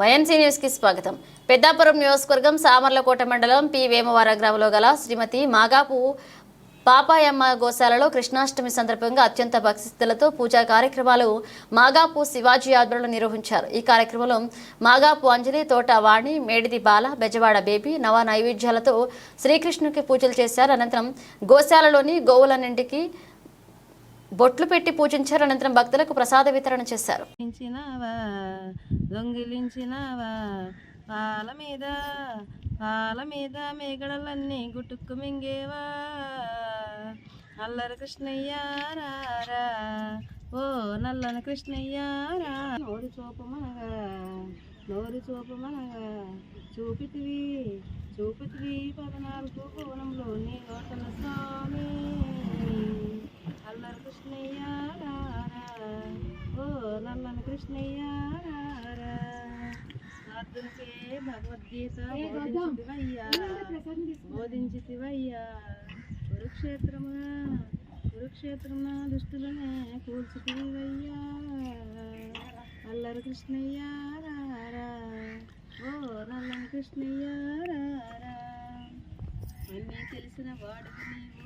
YNC న్యూస్కి స్వాగతం. పెద్దాపురం నియోజకవర్గం సామర్లకోట మండలం పి. వేమవార గ్రామంలో గల శ్రీమతి మాగాపు పాపాయమ్మ గోశాలలో కృష్ణాష్టమి సందర్భంగా అత్యంత భక్తిలతో పూజా కార్యక్రమాలు మాగాపు శివాజీ ఆధ్వర్యంలో నిర్వహించారు. ఈ కార్యక్రమంలో మాగాపు అంజలి తోట వాణి మేడిది బాల బెజవాడ బేబీ నవ నైవేద్యాలతో శ్రీకృష్ణునికి పూజలు చేశారు. అనంతరం గోశాలలోని గోవులన్నింటికి బొట్లు పెట్టి పూజించారు. అనంతరం భక్తులకు ప్రసాద వితరణ చేశారు. దొంగిలించినావా పాల మీద పాల మీద మేగడలన్నీ గుట్టుక్కు మింగేవా? అల్లరి కృష్ణయ్య రారా. ఓ నల్లని కృష్ణయ్య రా నోరు చూపమనగా నోరు చూపమనగా చూపితివి చూపితివి పదనాలుగు కోణంలో నీ నోటల స్వామి అల్లరి కృష్ణయ్య రారా ఓ నల్లని కృష్ణయ్య రారా అర్జునుకే భగవద్గీత బోధించితివయ్యా బోధించితివయ్యా. కురుక్షేత్రమున కురుక్షేత్రమున దుష్టులనే కూల్చితివయ్యా. అల్లరి కృష్ణయ్య రారా. ఓ నల్లని కృష్ణయ్య రారా. అన్నీ తెలిసిన వాడివి నీవు.